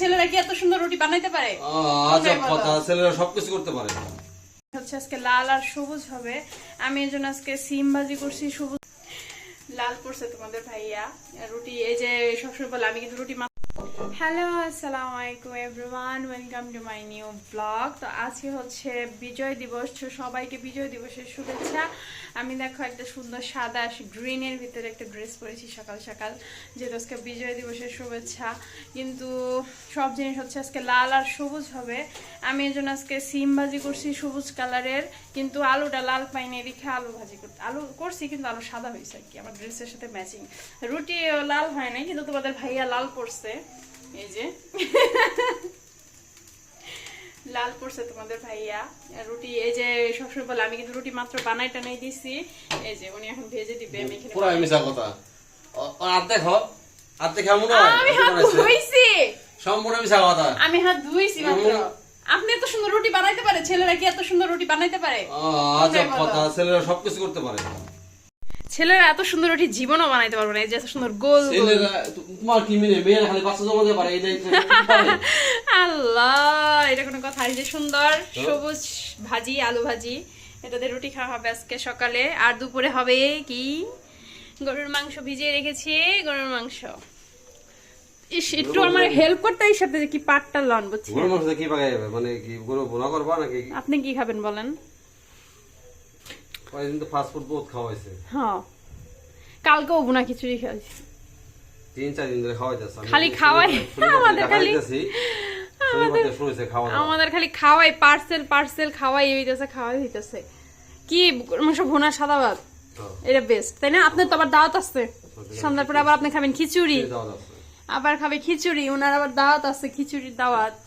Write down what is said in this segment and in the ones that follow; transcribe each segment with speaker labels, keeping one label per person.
Speaker 1: ছেলেরা কি এত সুন্দর রুটি বানাইতে পারে?
Speaker 2: আজব কথা ছেলেরা সবকিছু করতে পারে।
Speaker 1: হচ্ছে আজকে লাল আর সবুজ হবে। আমি এই জন্য আজকে সিম ভাজি করছি সবুজ। লাল করছে তোমাদের ভাইয়া। রুটি এই যে সবসময় বলে আমি কিন্তু রুটি হ্যালো আসসালামু আলাইকুম everyone welcome to my new blog তো আজকে হচ্ছে বিজয় দিবস সবাইকে বিজয় দিবসের শুভেচ্ছা। আমি দেখো একটা সুন্দর সাদা গ্রিনের ভিতরে একটা ড্রেস পরেছি সকাল সকাল যেহেতু আজকে বিজয় দিবসের শুভেচ্ছা। কিন্তু সব জিনিস হচ্ছে আজকে লাল আর সবুজ হবে। আমি এই জন্য আজকে সিম ভাজি করছি সবুজ কালারের, কিন্তু আলুটা লাল পাইনি রেখে আলু ভাজি করতে আলু করছি, কিন্তু আলু সাদা হয়েছে আর কি। আমার ড্রেসের সাথে ম্যাচিং রুটি লাল হয় নাই, কিন্তু তোমাদের ভাইয়া লাল পড়ছে এই যে। লাল পড়ছে তোমাদের ভাইয়া। রুটি এই যে সবসময় বলে আমি কিন্তু রুটি মাত্র বানাই টানাই দিছি। এই যে উনি এখন ভেজে দিবে আমি এখানে
Speaker 2: পুরো মিশা কথা। আর দেখো আর দেখে
Speaker 1: আমি হাত ধুইছি।
Speaker 2: সম্পূর্ণ মিশা কথা।
Speaker 1: আমি হাত ধুইছি মাত্র। আপনি এত সুন্দর রুটি বানাইতে পারে ছেলেরা কি এত সুন্দর রুটি বানাইতে পারে?
Speaker 2: আজব কথা ছেলেরা সবকিছু করতে পারে।
Speaker 1: ছেলেরা এত সুন্দর রুটি জীবনও বানাইতে পারবে না। এই যে এত সুন্দর গোল
Speaker 2: ছেলেরা তোমার কি মিলে মেয়েরা খালি বাচ্চা জমাতে পারে এই
Speaker 1: আল্লাহ এটা কোনো কথা এই যে সুন্দর সবুজ ভাজি আলু ভাজি। এটাতে রুটি খাওয়া হবে আজকে সকালে। আর দুপুরে হবে কি? গরুর মাংস ভিজিয়ে রেখেছি গরুর মাংস। ইস একটু আমার হেল্প করতে এই সাথে কি পাটটা লন বুঝছি
Speaker 2: গরু মাংস কি পাকাই যাবে? মানে কি গরু বোনা করবা নাকি?
Speaker 1: আপনি কি খাবেন বলেন?
Speaker 2: কয়েকদিন তো ফাস্ট ফুড বহুত খাওয়া হয়েছে
Speaker 1: হ্যাঁ। কালকেও বুনা খিচুড়ি খাইছি।
Speaker 2: তিন চার দিন ধরে যাচ্ছে
Speaker 1: খালি খাওয়াই? আমাদের খালি-
Speaker 2: খাওয়া।
Speaker 1: আমাদের খালি খাওয়াই পার্সেল পার্সেল খাওয়াই হইতেছে খাওয়াই হইতেছে। কি মাংস ভুনা সাদা ভাত?
Speaker 2: হ্যাঁ,
Speaker 1: এটা বেস্ট তাই না? আপনার তো আবার দাওয়াত আছে। সন্ধ্যার পরে আবার আপনি খাবেন খিচুড়ি। আবার খাবে খিচুড়ি ওনার আবার দাওয়াত আছে খিচুড়ির দাওয়াত।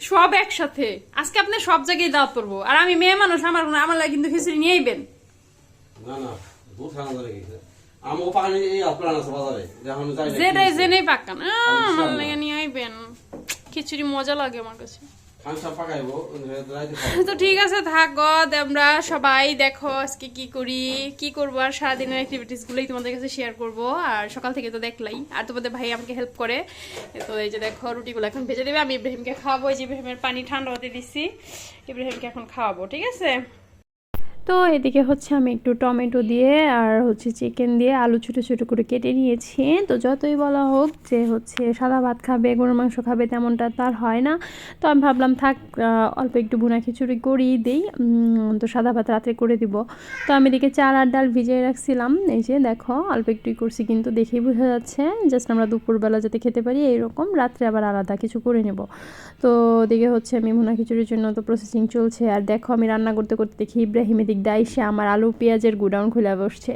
Speaker 1: সব একসাথে। আজকে আপনি সব জায়গায় দাওয়াত করব। আর আমি মেয়ে মানুষ আমার আমার লাগে কিন্তু খিচুড়ি নিয়েই বেন।
Speaker 2: না, না,
Speaker 1: যেটাই জেনেই পাকান। আমার। লাগে নিয়ে আইবেন খিচুড়ি মজা লাগে আমার কাছে। তো ঠিক আছে, থাক আমরা সবাই দেখো আজকে কি করি, কি করব আর সারাদিনের অ্যাক্টিভিটিস গুলোই তোমাদের কাছে শেয়ার করব। আর সকাল থেকে তো দেখলাই, আর তোমাদের ভাই আমাকে হেল্প করে। তো এই যে দেখো, রুটিগুলো এখন ভেজে দেবে, আমি ইব্রাহিমকে খাওয়াবো, এই যে ইব্রাহিমের পানি ঠান্ডা হতে দিচ্ছি ইব্রাহিমকে এখন খাওয়াবো, ঠিক আছে? তো এদিকে হচ্ছে আমি একটু টমেটো দিয়ে আর হচ্ছে চিকেন দিয়ে আলু ছোটো ছোটো করে কেটে নিয়েছি। তো যতই বলা হোক যে হচ্ছে সাদা ভাত খাবে, গরুর মাংস খাবে তেমনটা তার হয় না। তো আমি ভাবলাম থাক অল্প একটু ভুনা খিচুড়ি করেই দিই। তো সাদা ভাত রাত্রে করে দিব। তো আমি এদিকে চাল আর ডাল ভিজিয়ে রাখছিলাম। এই যে দেখো, অল্প একটুই করছি কিন্তু দেখেই বোঝা যাচ্ছে। জাস্ট আমরা দুপুরবেলা যাতে খেতে পারি এইরকম, রাত্রে আবার আলাদা কিছু করে নেব। তো ওদিকে হচ্ছে আমি ভুনা খিচুড়ির জন্য তো প্রসেসিং চলছে। আর দেখো আমি রান্না করতে করতে দেখি ইব্রাহিম এদিক দিয়ে এসে আমার আলু পেঁয়াজের গুডাউন খুলে বসছে।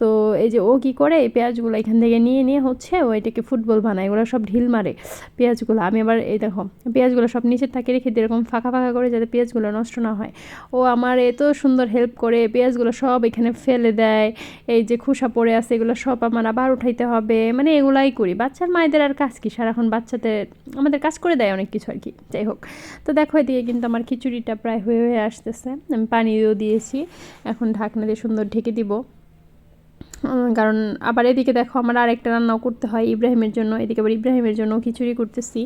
Speaker 1: তো এই যে ও কি করে? এই পেঁয়াজগুলো এখান থেকে নিয়ে নিয়ে হচ্ছে ও এটাকে ফুটবল বানায়, এগুলো সব ঢিল মারে পেঁয়াজগুলো। আমি আবার এই দেখো, পেঁয়াজগুলো সব নিচের থাকে রেখে দিই এরকম ফাঁকা ফাঁকা করে যাতে পেঁয়াজগুলো নষ্ট না হয়। ও আমার এত সুন্দর হেল্প করে, পেঁয়াজগুলো সব এখানে ফেলে দেয়। এই যে খোসা পড়ে আছে, এগুলো সব আমার আবার উঠাইতে হবে। মানে এগুলাই করি। বাচ্চার মায়েদের আর কাজ কি? সারাক্ষণ বাচ্চাদের, আমাদের কাজ করে দেয় অনেক কিছু আর কি। যাই হোক। তো দেখো, এদিকে কিন্তু আমার খিচুড়িটা প্রায় হয়ে হয়ে আসতেছে। আমি পানিও দিয়েছি। এখন ঢাকনা দিয়ে সুন্দর ঢেকে দিব। কারণ আবার এদিকে দেখো আমার আরেকটা রান্নাও করতে হয় ইব্রাহিমের জন্য, এদিকে আবার ইব্রাহিমের জন্য খিচুড়ি করতেছি।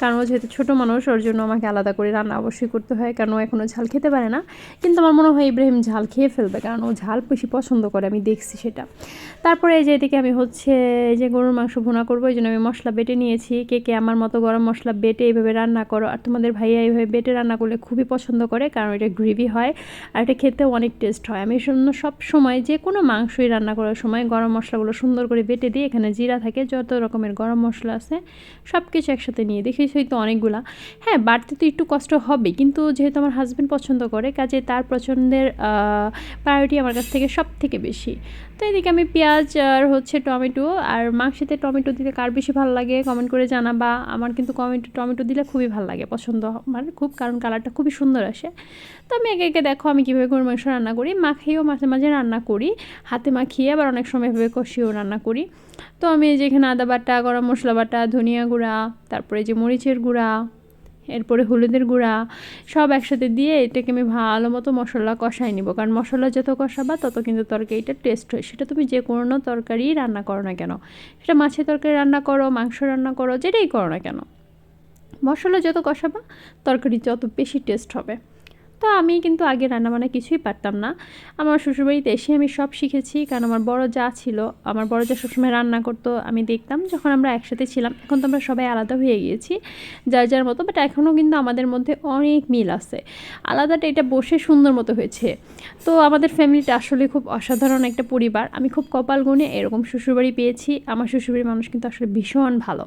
Speaker 1: কারণ ও যেহেতু ছোটো মানুষ, ওর জন্য আমাকে আলাদা করে রান্না অবশ্যই করতে হয়, কারণ ও এখনও ঝাল খেতে পারে না। কিন্তু আমার মনে হয় ইব্রাহিম ঝাল খেয়ে ফেলবে, কারণ ও ঝাল বেশি পছন্দ করে, আমি দেখছি সেটা। তারপরে এই যে এদিকে আমি হচ্ছে যে গরুর মাংস ভুনা করব, এই জন্য আমি মশলা বেটে নিয়েছি। কে কে আমার মতো গরম মশলা বেটে এইভাবে রান্না করো, আর তোমাদের ভাইয়া এইভাবে বেটে রান্না করলে খুবই পছন্দ করে, কারণ এটা গ্রেভি হয়, আর এটা খেতে অনেক টেস্ট হয়। আমি সব সময় যে কোনো মাংসই রান্না করার সময় গরম মশলাগুলো সুন্দর করে বেটে দিয়ে এখানে জিরা থাকে, যত রকমের গরম মশলা আছে সব কিছু একসাথে নিয়ে দেখি, সেই তো অনেকগুলা। হ্যাঁ বাড়তে তো একটু কষ্ট হবে কিন্তু যেহেতু আমার হাজব্যান্ড পছন্দ করে, কাজে তার পছন্দের প্রায়োরিটি আমার কাছ থেকে সব থেকে বেশি। তো এদিকে আমি পেঁয়াজ আর হচ্ছে টমেটো আর মাংসেতে টমেটো দিতে কার বেশি ভালো লাগে কমেন্ট করে জানাবা। আমার কিন্তু কমেন্ট টমেটো দিলে খুবই ভালো লাগে, পছন্দ আমার খুব, কারণ কালারটা খুবই সুন্দর আসে। তো আমি একে একে দেখো আমি কীভাবে গরুর মাংস রান্না করি। মাখিয়েও মাঝে মাঝে রান্না করি, হাতে মাখিয়ে আবার অনেক সময় এভাবে কষিয়েও রান্না করি। তো আমি যেখানে আদা বাটা, গরম মশলা বাটা, ধনিয়া গুঁড়া, তারপরে যে মরিচের গুঁড়া এরপরে হলুদের গুঁড়া সব একসাথে দিয়ে এটাকে আমি ভালো মতো মশলা কষাই নিব। কারণ মশলা যত কষাবা তত কিন্তু তরকারিটা টেস্ট হয়। সেটা তুমি যে কোনো তরকারি রান্না করো না কেন। সেটা মাছের তরকারি রান্না করো, মাংস রান্না করো, যেটাই করো না কেন। মশলা যত কষাবা তরকারি যত বেশি টেস্ট হবে। তো আমি কিন্তু আগে রান্নাবান্না কিছুই পারতাম না। আমার শ্বশুরবাড়িতে এসে আমি সব শিখেছি, কারণ আমার বড় যা ছিল, আমার বড় যা সবসময় রান্না করতো, আমি দেখতাম যখন আমরা একসাথে ছিলাম, এখন তো আমরা সবাই আলাদা হয়ে গিয়েছি, যার যার মতো বাট এখনও কিন্তু আমাদের মধ্যে অনেক মিল আছে। আলাদাটা এটা বসে সুন্দর মতো হয়েছে। তো আমাদের ফ্যামিলিটা আসলে খুব অসাধারণ একটা পরিবার। আমি খুব কপাল গুনে এরকম শ্বশুরবাড়ি পেয়েছি, আমার শ্বশুরবাড়ির মানুষ কিন্তু আসলে ভীষণ ভালো।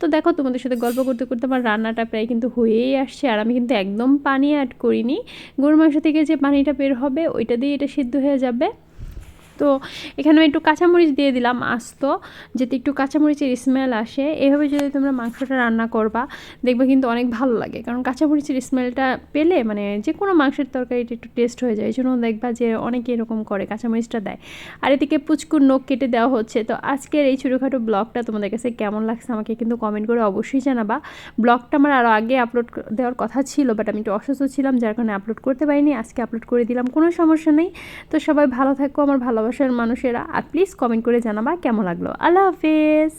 Speaker 1: তো দেখো, তোমাদের সাথে গল্প করতে করতে আমার রান্নাটা প্রায় কিন্তু হয়েই আসছে, আর আমি কিন্তু একদম পানি অ্যাড করিনি। গরুর মাংস থেকে যে পানিটা বের হবে ওইটা দিয়ে এটা সিদ্ধ হয়ে যাবে। তো এখানে একটু কাঁচামরিচ দিয়ে দিলাম আস্ত, যাতে একটু কাঁচামরিচের স্মেল আসে। এভাবে যদি তোমরা মাংসটা রান্না করবা, দেখবে কিন্তু অনেক ভালো লাগে। কারণ কাঁচামরিচের স্মেলটা পেলে মানে যে কোনো মাংসের তরকারিটা একটু টেস্ট হয়ে যায়। এই জন্য দেখবা যে অনেকে এরকম করে, কাঁচামরিচটা দেয়। আর এদিকে পুচকুর নখ কেটে দেওয়া হচ্ছে। তো আজকের এই ছোটোখাটো ব্লগটা তোমাদের কাছে কেমন লাগছে আমাকে কিন্তু কমেন্ট করে অবশ্যই জানাবা। ব্লগটা আমার আরও আগে আপলোড দেওয়ার কথা ছিল বাট আমি একটু অসুস্থ ছিলাম, যার কারণে আপলোড করতে পারিনি। আজকে আপলোড করে দিলাম, কোনো সমস্যা নেই। তো সবাই ভালো থাকো, আমার ভালোবাসার মানুষেরা আর প্লিজ কমেন্ট করে জানাবা কেমন লাগল। আল্লাহ হাফেজ!